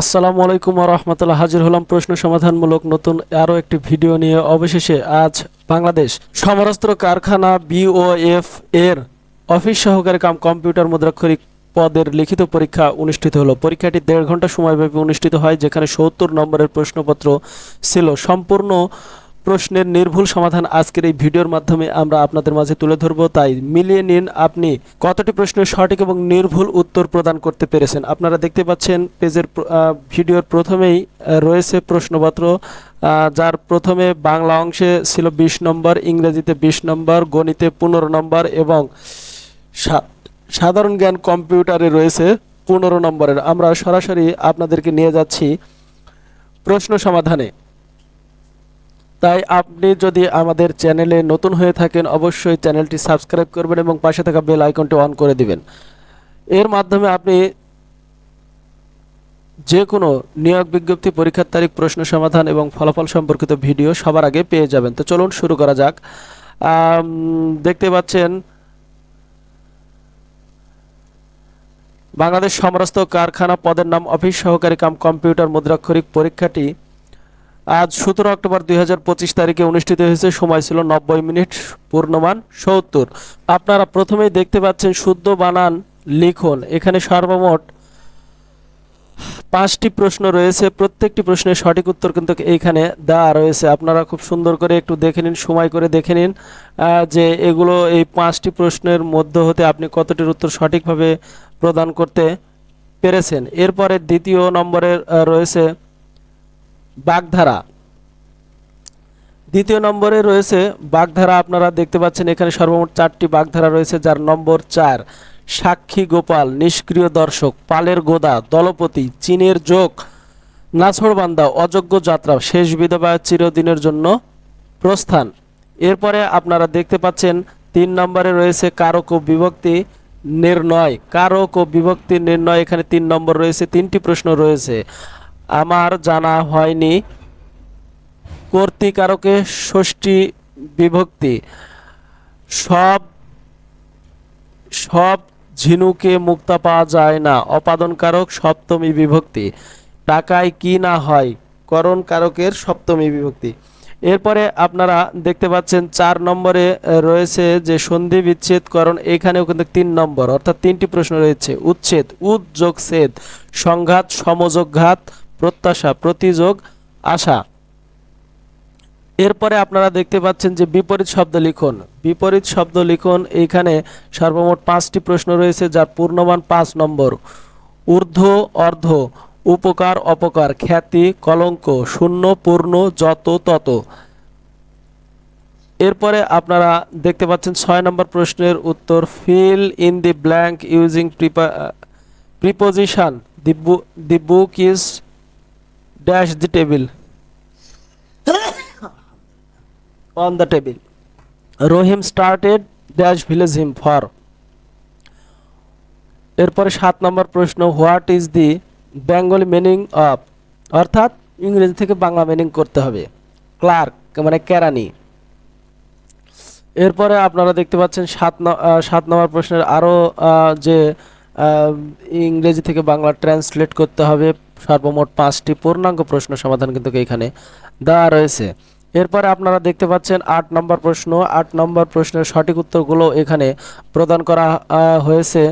আসসালামু আলাইকুম রহমতুল্লাহ। হাজির হলাম প্রশ্ন সমাধানমূলক নতুন আরও একটি ভিডিও নিয়ে। অবশেষে আজ বাংলাদেশ সমরাস্ত্র কারখানা বিওএফ এর অফিস সহকারে কাম কম্পিউটার মুদ্রাক্ষরিক পদের লিখিত পরীক্ষা অনুষ্ঠিত হলো। পরীক্ষাটি দেড় ঘণ্টা সময়ব্যাপী অনুষ্ঠিত হয়, যেখানে সত্তর নম্বরের প্রশ্নপত্র ছিল। সম্পূর্ণ প্রশ্নের নির্ভুল সমাধান আজকের এই ভিডিওর মাধ্যমে আমরা আপনাদের মাঝে তুলে ধরব। তাই মিলিয়ে নিন আপনি কতটি প্রশ্নের সঠিক এবং নির্ভুল উত্তর প্রদান করতে পেরেছেন। আপনারা দেখতে পাচ্ছেন পেজের ভিডিওর প্রথমেই রয়েছে প্রশ্নপত্র যার প্রথমে বাংলা অংশে ছিল বিশ নম্বর, ইংরেজিতে বিশ নম্বর, গণিতে পনেরো নম্বর এবং সাধারণ জ্ঞান কম্পিউটারে রয়েছে পনেরো নম্বরের। আমরা সরাসরি আপনাদেরকে নিয়ে যাচ্ছি প্রশ্ন সমাধানে। তাই আপনি যদি আমাদের চ্যানেলে নতুন হয়ে থাকেন, অবশ্যই চ্যানেলটি সাবস্ক্রাইব করবেন এবং পাশে থাকা বেল আইকনটি অন করে দিবেন। এর মাধ্যমে আপনি যে কোনো নিয়োগ বিজ্ঞপ্তি, পরীক্ষার তারিখ, প্রশ্ন সমাধান এবং ফলাফল সম্পর্কিত ভিডিও সবার আগে পেয়ে যাবেন। তো চলুন শুরু করা যাক। দেখতে পাচ্ছেন, বাংলাদেশ সমরস্ত কারখানা পদের নাম অফিস সহকারী কাম কম্পিউটার মুদ্রাক্ষরিক পরীক্ষাটি আজ সতেরো অক্টোবর দুই হাজার পঁচিশ তারিখে অনুষ্ঠিত হয়েছে। সময় ছিল নব্বই মিনিট পূর্ণমান সত্তর। আপনারা প্রথমেই দেখতে পাচ্ছেন শুদ্ধ বানান লিখুন। এখানে সর্বমোট পাঁচটি প্রশ্ন রয়েছে। প্রত্যেকটি প্রশ্নের সঠিক উত্তর কিন্তু এইখানে দেওয়া রয়েছে। আপনারা খুব সুন্দর করে একটু দেখে নিন সময় করে দেখে নিন যে এগুলো এই পাঁচটি প্রশ্নের মধ্য হতে আপনি কতটির উত্তর সঠিকভাবে প্রদান করতে পেরেছেন। এরপরে দ্বিতীয় নম্বরে আহ, রয়েছে বাগধারা। দ্বিতীয় নম্বরে রয়েছে বাগধারা, আপনারা দেখতে পাচ্ছেন এখানে সর্বমোট চারটি বাগধারা রয়েছে, যার নম্বর চার, সাক্ষী গোপাল, নিষ্ক্রিয় দর্শক, পালের গোদা, দলপতি, চীনের যোগ, নাছড়বান্দা, অযোগ্য যাত্রা, শেষ বিধবা চিরদিনের জন্য প্রস্থান। এরপরে আপনারা দেখতে পাচ্ছেন তিন নম্বরে রয়েছে কারক ও বিভক্তি নির্ণয়। কারক ও বিভক্তি নির্ণয়, এখানে তিন নম্বর রয়েছে, তিনটি প্রশ্ন রয়েছে। আমার জানা হয়নি। কর্তৃকারকে ষষ্ঠী বিভক্তি। সব সব ঝিনুকে মুক্তা পাওয়া যায় না। অপাদনকারক সপ্তমী বিভক্তি। টাকায় কি না হয়? করণ কারকের সপ্তমী বিভক্তি। এরপরে আপনারা দেখতে পাচ্ছেন চার নম্বরে রয়েছে যে সন্ধি বিচ্ছেদ, করণ, এখানেও কিন্তু তিন নম্বর, অর্থাৎ তিনটি প্রশ্ন রয়েছে। উচ্ছেদ উদ্যোগ ছেদ সংঘাত, সমযোগঘাত প্রত্যাশা, প্রতিযোগ, আশা। এরপরে আপনারা দেখতে পাচ্ছেন যে বিপরীত শব্দ লিখুন। বিপরীত শব্দ লিখন এইখানে সর্বমোট পাঁচটি প্রশ্ন রয়েছে, যার পূর্ণমান পাঁচ নম্বর। ঊর্ধ্ব, অর্ধ, উপকার, অপকার, খ্যাতি, কলঙ্ক, শূন্য, পূর্ণ, যত, তত। এরপরে আপনারা দেখতে পাচ্ছেন ছয় নম্বর প্রশ্নের উত্তর fill in the blank using preposition the book is dash the table on the table. Rohim started, dash village him for. এরপরে সাত নম্বর প্রশ্ন what is the Bengali meaning of অর্থাৎ ইংরেজি থেকে বাংলা মিনিং করতে হবে। ক্লার্ক মানে কেরানি। এরপরে আপনারা দেখতে পাচ্ছেন সাত সাত নম্বর প্রশ্নের আরও যে ইংরেজি থেকে বাংলা ট্রান্সলেট করতে হবে। সর্বমোট পাঁচটি পূর্ণাঙ্গ প্রশ্ন সমাধান কিন্তু এখানে দেওয়া রয়েছে। এরপরে আপনারা দেখতে পাচ্ছেন আট নম্বর প্রশ্ন। আট নম্বর প্রশ্নের সঠিক উত্তরগুলো এখানে প্রদান করা হয়েছে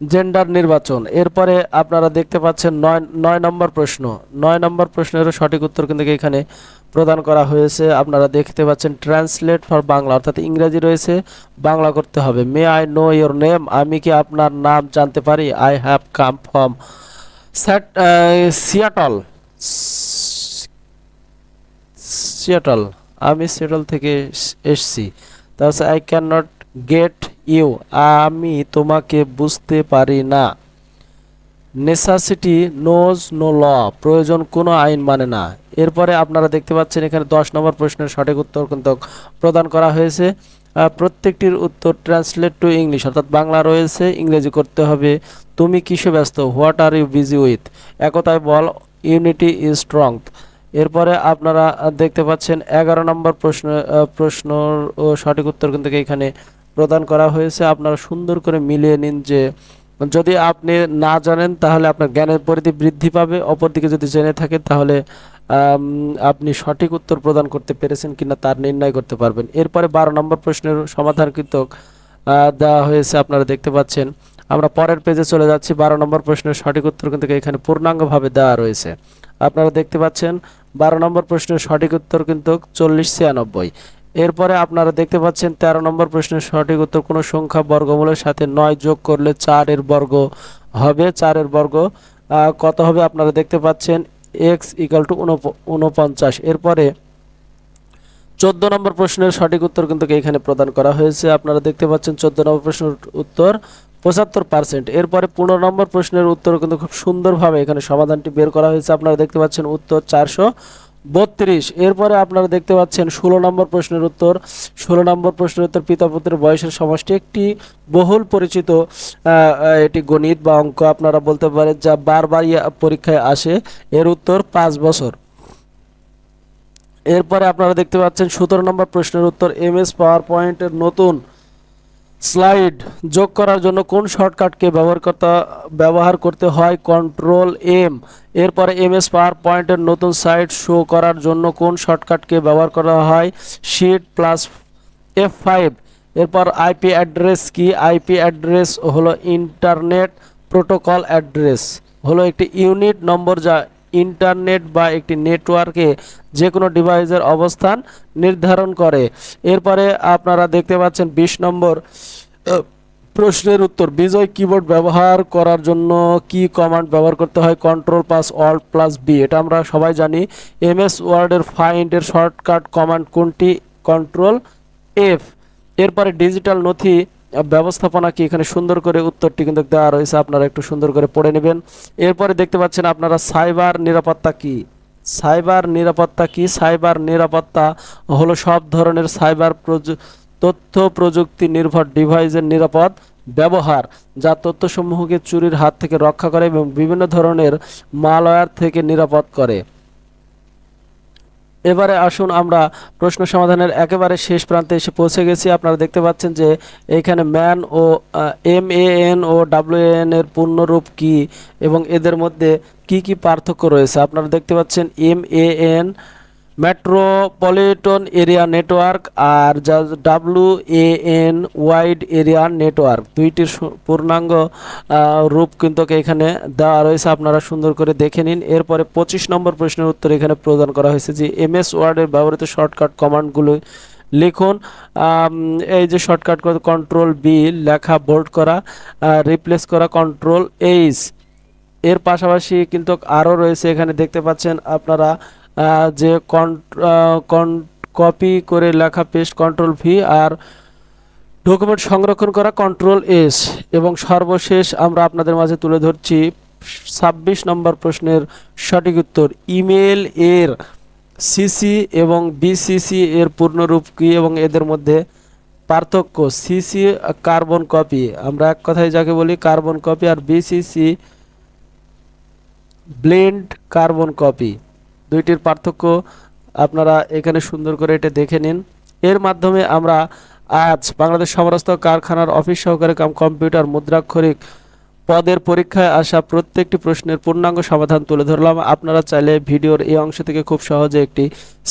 জেন্ডার নির্বাচন। এরপরে আপনারা দেখতে পাচ্ছেন নয় নয় নম্বর প্রশ্ন। নয় নম্বর প্রশ্নেরও সঠিক উত্তর কিন্তু এখানে প্রদান করা হয়েছে। আপনারা দেখতে পাচ্ছেন ট্রান্সলেট ফর বাংলা, অর্থাৎ ইংরেজি রয়েছে। বাংলা করতে হবে। May I know your name আমি কি আপনার নাম জানতে পারি? I have come from Seattle. Seattle. আমি সিয়াটল থেকে এস- এসছি। তাহলে I can not get you আমি তোমাকে বুঝতে পারি না। নেসাসিটি নোজ নো ল প্রয়োজন কোনো আইন মানে না। এরপরে আপনারা দেখতে পাচ্ছেন এখানে দশ নম্বর প্রশ্নের সঠিক উত্তর কিন্তু প্রদান করা হয়েছে। প্রত্যেকটির উত্তর ট্রান্সলেট টু ইংলিশ অর্থাৎ বাংলা রয়েছে, ইংরেজি করতে হবে। তুমি কিসে ব্যস্ত? What are you busy with একতায় বল ইউনিটি ইজ স্ট্রং এরপরে আপনারা দেখতে পাচ্ছেন এগারো নম্বর প্রশ্ন প্রশ্ন প্রশ্নর সঠিক উত্তর কিন্তু এখানে প্রদান করা হয়েছে। আপনারা সুন্দর করে মিলিয়ে নিন যে যদি আপনি না জানেন, তাহলে আপনার জ্ঞানের পরিধি বৃদ্ধি পাবে। অপরদিকে যদি জেনে থাকেন তাহলে আপনি সঠিক উত্তর প্রদান করতে পেরেছেন কিনা তার নির্ণয় করতে পারবেন। এরপরে বারো নম্বর প্রশ্নের সমাধান কিন্তু দেওয়া হয়েছে, আপনারা দেখতে পাচ্ছেন। আমরা পরের পেজে চলে যাচ্ছি। বারো নম্বর প্রশ্নের সঠিক উত্তর কিন্তু এখানে পূর্ণাঙ্গভাবে দেওয়া রয়েছে। আপনারা দেখতে পাচ্ছেন, বারো নম্বর প্রশ্নের সঠিক উত্তর কিন্তু চল্লিশ ছিয়ানব্বই। এরপরে আপনারা দেখতে পাচ্ছেন তেরো নম্বর প্রশ্নের সঠিক উত্তর, কোনো সংখ্যা বর্গমূলের সাথে নয় যোগ করলে চারের বর্গ হবে। চারের বর্গ কত হবে আপনারা দেখতে পাচ্ছেন? এক্স ইকাল টু উনপঞ্চাশ। এরপরে চোদ্দ নম্বর প্রশ্নের সঠিক উত্তর কিন্তু এখানে প্রদান করা হয়েছে। আপনারা দেখতে পাচ্ছেন চোদ্দ নম্বর প্রশ্নের উত্তর পঁচাত্তর পার্সেন্ট এরপরে পনেরো নম্বর প্রশ্নের উত্তর কিন্তু খুব সুন্দরভাবে এখানে সমাধানটি বের করা হয়েছে। আপনারা দেখতে পাচ্ছেন উত্তর চারশো বত্রিশ। এরপরে আপনারা দেখতে পাচ্ছেন ষোলো নম্বর প্রশ্নের উত্তর। ষোলো নম্বর প্রশ্নের উত্তর পিতা পুত্রের বয়সের সমষ্টি একটি বহুল পরিচিত এটি গণিত বা অঙ্ক আপনারা বলতে পারেন যা বারবার পরীক্ষায় আসে। এর উত্তর পাঁচ বছর। এরপরে আপনারা দেখতে পাচ্ছেন সতেরো নম্বর প্রশ্নের উত্তর এম এস পাওয়ার পয়েন্টের নতুন স্লাইড যোগ করার জন্য কোন শর্টকাটকে ব্যবহার করতে ব্যবহার করতে হয়? কন্ট্রোল এম এরপরে এম এস পাওয়ার পয়েন্টের নতুন সাইট শো করার জন্য কোন শর্টকাটকে ব্যবহার করা হয়? শিট প্লাস এফ ফাইভ এরপর আইপি অ্যাড্রেস কি? আইপি অ্যাড্রেস হলো ইন্টারনেট প্রোটোকল অ্যাড্রেস হলো একটি ইউনিট নম্বর যা ইন্টারনেট বা একটি নেটওয়ার্কে যে কোনো ডিভাইসের অবস্থান নির্ধারণ করে। এরপরে আপনারা দেখতে পাচ্ছেন বিশ নম্বর প্রশ্নের উত্তর, বিজয় কিবোর্ড ব্যবহার করার জন্য কি কমান্ড ব্যবহার করতে হয়? Control plus alt plus B এটা আমরা সবাই জানি। এমএস ওয়ার্ডের ফাইন্ডের শর্টকাট কমান্ড কোনটি? কন্ট্রোল এফ এরপরে ডিজিটাল নথি ব্যবস্থাপনা কি এখানে সুন্দর করে উত্তরটি কিন্তু দেওয়া রয়েছে, আপনারা একটু সুন্দর করে পড়ে নেবেন। এরপরে দেখতে পাচ্ছেন আপনারা সাইবার নিরাপত্তা কি? সাইবার নিরাপত্তা কি? সাইবার নিরাপত্তা হলো সব ধরনের সাইবার তথ্য প্রযুক্তি নির্ভর ডিভাইসের নিরাপদ ব্যবহার, যা তথ্যসমূহকে চুরির হাত থেকে রক্ষা করে এবং বিভিন্ন ধরনের মালওয়্যার থেকে নিরাপদ করে। এবারে আসুন আমরা প্রশ্ন সমাধানের একেবারে শেষ প্রান্তে এসে পৌঁছে গেছি। আপনারা দেখতে পাচ্ছেন যে এখানে ম্যান ও এম এ এন ও ডাব্লিউ এন এর পূর্ণরূপ কী এবং এদের মধ্যে কি কি পার্থক্য রয়েছে? আপনারা দেখতে পাচ্ছেন M A N metropolitan area network আর যা W A N wide area network. দুইটির পূর্ণাঙ্গ রূপ কিন্তু এখানে দেওয়া রয়েছে। আপনারা সুন্দর করে দেখে নিন। এরপরে পঁচিশ নম্বর প্রশ্নের উত্তর এখানে প্রদান করা হয়েছে যে এম এস ওয়ার্ডের ব্যবহৃত শর্টকাট কমান্ডগুলো লিখুন। এই যে শর্টকাট কন্ট্রোল বি লেখা বোল্ড করা রিপ্লেস করা কন্ট্রোল এইচ এর পাশাপাশি কিন্তু আরও রয়েছে। এখানে দেখতে পাচ্ছেন আপনারা যে কপি করে লেখা পেস্ট কন্ট্রোল ভি আর ডকুমেন্ট সংরক্ষণ করা কন্ট্রোল এস এবং সর্বশেষ আমরা আপনাদের মাঝে তুলে ধরছি ছাব্বিশ নম্বর প্রশ্নের সঠিক উত্তর। ইমেল এর সিসি এবং বিসিসি এর পূর্ণরূপ কি এবং এদের মধ্যে পার্থক্য? সিসি কার্বন কপি আমরা এক কথায় যাকে বলি কার্বন কপি আর বিসিসি ব্লেন্ড কার্বন কপি দুইটির পার্থক্য আপনারা এখানে সুন্দর করে এটা দেখে নিন। এর মাধ্যমে আমরা আজ বাংলাদেশ সমরস্ত কারখানার অফিস সহকারে কাম কম্পিউটার মুদ্রাক্ষরিক পদের পরীক্ষায় আসা প্রত্যেকটি প্রশ্নের পূর্ণাঙ্গ সমাধান তুলে ধরলাম। আপনারা চাইলে ভিডিওর এই অংশ থেকে খুব সহজে একটি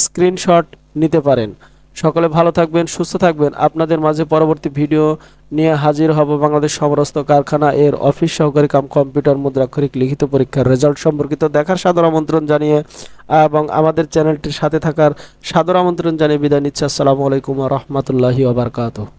স্ক্রিনশট নিতে পারেন। সকলে ভালো থাকবেন, সুস্থ থাকবেন। আপনাদের মাঝে পরবর্তী ভিডিও নিয়ে হাজির হব বাংলাদেশ সমরস্ত কারখানা এর অফিস সহকারী কাম কম্পিউটার মুদ্রাক্ষরিক লিখিত পরীক্ষার রেজাল্ট সম্পর্কিত দেখার সাদর আমন্ত্রণ জানিয়ে এবং আমাদের চ্যানেলটির সাথে থাকার সাদর আমন্ত্রণ জানিয়ে বিদায় নিচ্ছে। আসসালামু আলাইকুম রহমতুল্লাহি ওবরকাত